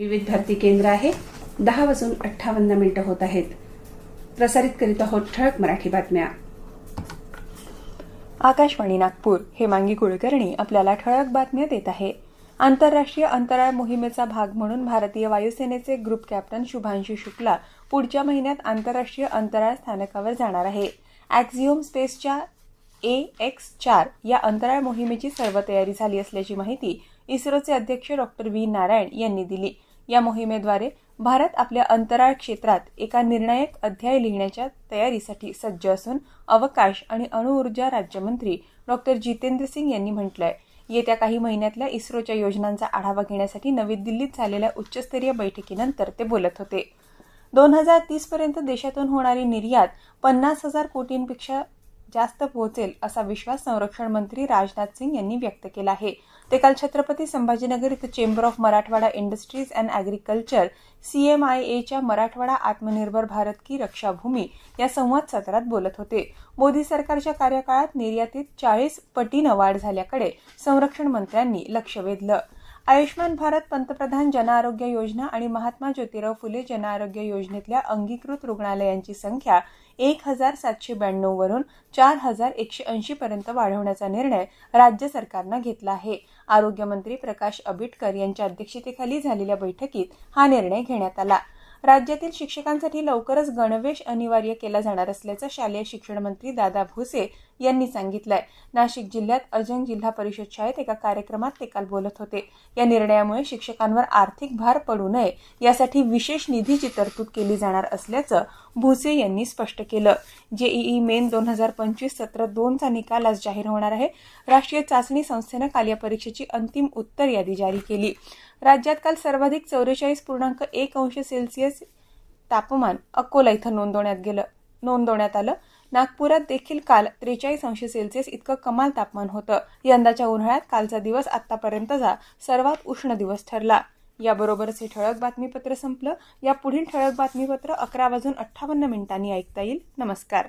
विविध भारती केंद्र आहे. दहा वाजून अठ्ठावन्न मिनिटं होत आहेत. प्रसारित करीत आहोत ठळक मराठी बातम्या. आकाशवाणी नागपूर हे मांगी कुलकर्णी आपल्याला ठळक बातम्या देत आहे. आंतरराष्ट्रीय अंतराळ मोहिमेचा भाग म्हणून भारतीय वायुसेनेचे ग्रुप कॅप्टन शुभांशी शुक्ला पुढच्या महिन्यात आंतरराष्ट्रीय अंतराळ स्थानकावर जाणार आहे. ॲक्झिओम स्पेसच्या ए एक्स चार या अंतराळ मोहिमेची सर्व तयारी झाली असल्याची माहिती इस्रोचे अध्यक्ष डॉक्टर व्ही नारायण यांनी दिली. या मोहिमेद्वारे भारत आपल्या अंतराळ क्षेत्रात एका निर्णायक अध्याय लिहिण्याच्या तयारीसाठी सज्ज असून अवकाश आणि अणुऊर्जा राज्यमंत्री डॉक्टर जितेंद्र सिंग यांनी म्हटलंय. येत्या काही महिन्यातल्या इस्रोच्या योजनांचा आढावा घेण्यासाठी नवी दिल्लीत झालेल्या उच्चस्तरीय बैठकीनंतर ते बोलत होते. दोन हजार तीसपर्यंत देशातून होणारी निर्यात पन्नास हजार कोटींपेक्षा जास्त पोहोचेल असा विश्वास संरक्षण मंत्री राजनाथ सिंग यांनी व्यक्त केला आहे. ते काल छत्रपती संभाजीनगर इथं chamber of Marathwada industries and agriculture सीएमआयएच्या Marathwada Atmanirbhar Bharat की रक्षाभूमी या संवाद सत्रात बोलत होते. मोदी सरकारच्या कार्यकाळात निर्यातीत चाळीस पटीनं वाढ झाल्याकडे संरक्षण मंत्र्यांनी लक्ष वेधलं. आयुष्मान भारत पंतप्रधान जनआरोग्य योजना आणि महात्मा ज्योतिराव फुले जनआरोग्य योजनेतल्या अंगीकृत रुग्णालयांची संख्या एक हजार सातशे ब्याण्णववरून चार हजार एकशे ऐंशी पर्यंत वाढवण्याचा निर्णय राज्य सरकारनं घेतला आहे. आरोग्यमंत्री प्रकाश आंबेडकर यांच्या अध्यक्षतेखाली झालेल्या बैठकीत हा निर्णय घेण्यात आला. राज्यातील शिक्षकांसाठी लवकरच गणवेश अनिवार्य केला जाणार असल्याचं शालेय शिक्षण मंत्री दादा भुसे यांनी सांगितलंय. नाशिक जिल्ह्यात अजंग जिल्हा परिषद शाळेत एका कार्यक्रमात ते काल बोलत होते. या निर्णयामुळे शिक्षकांवर आर्थिक भार पडू नये यासाठी विशेष निधीची तरतूद केली जाणार असल्याचं भुसे यांनी स्पष्ट केलं. जेईई मेन दोन हजार पंचवीस सत्र दोनचा निकाल आज जाहीर होणार आहे. राष्ट्रीय चाचणी संस्थेनं काल या परीक्षेची अंतिम उत्तर यादी जारी केली. राज्यात काल सर्वाधिक चौवेचाळीस पूर्णांक एक अंश सेल्सिअस तापमान अकोला इथं नोंदवण्यात गेलं. नोंदवण्यात आलं. नागपुरात देखील काल त्रेचाळीस अंश सेल्सिअस इतकं कमाल तापमान होतं. यंदाच्या उन्हाळ्यात कालचा दिवस आतापर्यंतचा सर्वात उष्ण दिवस ठरला. याबरोबरच हे ठळक बातमीपत्र संपलं. या पुढील ठळक बातमीपत्र अकरा वाजून अठ्ठावन्न मिनिटांनी ऐकता येईल. नमस्कार.